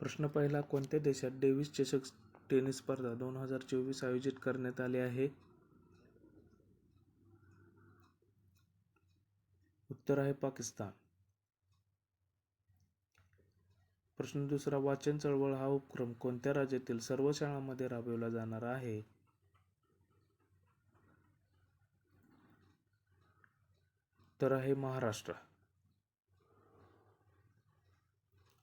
प्रश्न पहिला कोणत्या देशात डेव्हिस चषक टेनिस स्पर्धा दोन हजार चोवीस आयोजित करण्यात आली आहे? उत्तर आहे पाकिस्तान. प्रश्न दुसरा वाचन चळवळ हा उपक्रम कोणत्या राज्यातील सर्व शाळांमध्ये राबविला जाणार आहे? तर आहे महाराष्ट्र.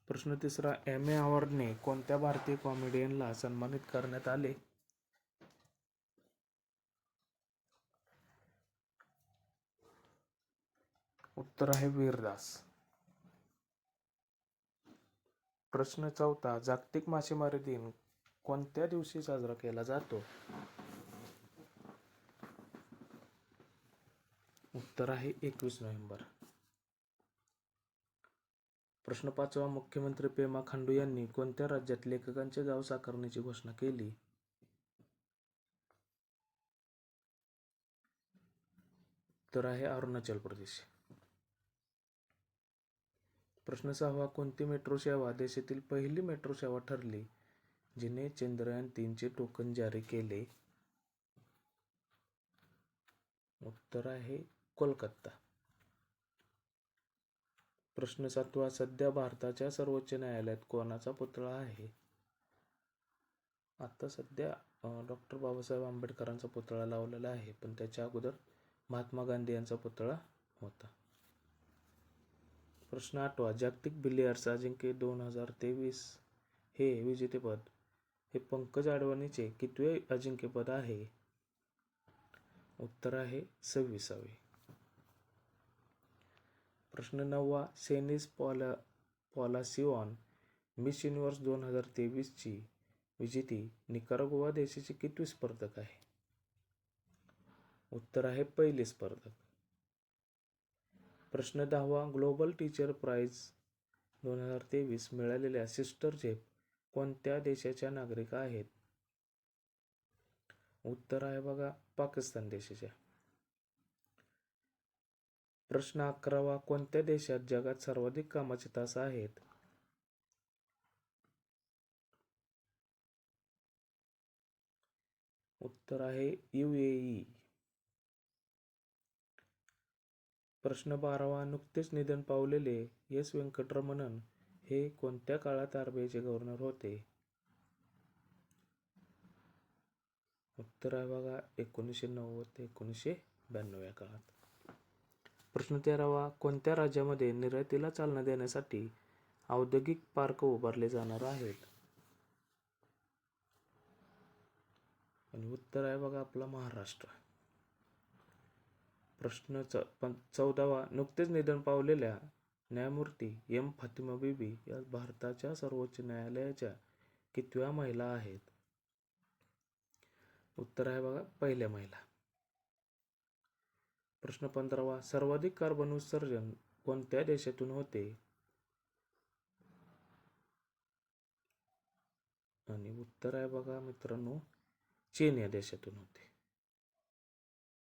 प्रश्न तिसरा एम ए अवॉर्डने कोणत्या भारतीय कॉमेडियनला सन्मानित करण्यात आले? उत्तर आहे वीरदास. प्रश्न चौथा जागतिक मासेमारी दिन कोणत्या दिवशी साजरा केला जातो? उत्तर आहे एकवीस नोव्हेंबर. प्रश्न पाचवा मुख्यमंत्री पेमा खांडू यांनी कोणत्या राज्यात लेखकांचे गाव साकारण्याची घोषणा केली? तर आहे अरुणाचल प्रदेश. प्रश्न सहावा कोणती मेट्रो सेवा देशातील पहिली मेट्रो सेवा ठरली जिने चंद्रयान तीनचे टोकन जारी केले? उत्तर आहे कोलकाता. प्रश्न सातवा सध्या भारताच्या सर्वोच्च न्यायालयात कोणाचा पुतळा आहे? आता सध्या डॉक्टर बाबासाहेब आंबेडकरांचा पुतळा लावलेला आहे पण त्याच्या अगोदर महात्मा गांधी यांचा पुतळा होता. प्रश्न आठवा जागतिक बिलियर्स अजिंक्य दोन हजार तेवीस हे विजेतेपद हे पंकज आडवाणीचे कितवे अजिंक्यपद आहे? उत्तर आहे सव्वीसावे. प्रश्न नववा सेनिस पॉला पॉलासिओन मिस युनिव्हर्स दोन हजार तेवीसची विजेती निकारगोवा देशाची कितवी स्पर्धक आहे? उत्तर आहे पहिली स्पर्धक. प्रश्न दहावा ग्लोबल टीचर प्राइज दोन हजार तेवीस मिळालेल्या सिस्टर झेप कोणत्या देशाच्या नागरिक आहेत? उत्तर आहे बघा पाकिस्तान देशाच्या. प्रश्न अकरावा कोणत्या देशात जगात सर्वाधिक कामाचे तास आहेत? उत्तर आहे युएई प्रश्न बारावा नुकतेच निधन पावलेले एस व्यंकटरमणन हे कोणत्या काळात आरबीआयचे गव्हर्नर होते? उत्तर आहे बघा एकोणीसशे नव्वद ते एकोणीसशे ब्याण्णव या काळात. प्रश्न तेरावा कोणत्या राज्यामध्ये निर्यातीला चालना देण्यासाठी औद्योगिक पार्क उभारले जाणार आहेत? आणि उत्तर आहे बघा आपला महाराष्ट्र. प्रश्न च पण चौदावा नुकतेच निधन पावलेल्या न्यायमूर्ती एम फातिमा बीबी या भारताच्या सर्वोच्च न्यायालयाच्या कितव्या महिला आहेत? उत्तर आहे बघा पहिल्या महिला. प्रश्न पंधरावा सर्वाधिक कार्बन उत्सर्जन कोणत्या देशातून होते? आणि उत्तर आहे बघा मित्रांनो चीन या देशातून होते.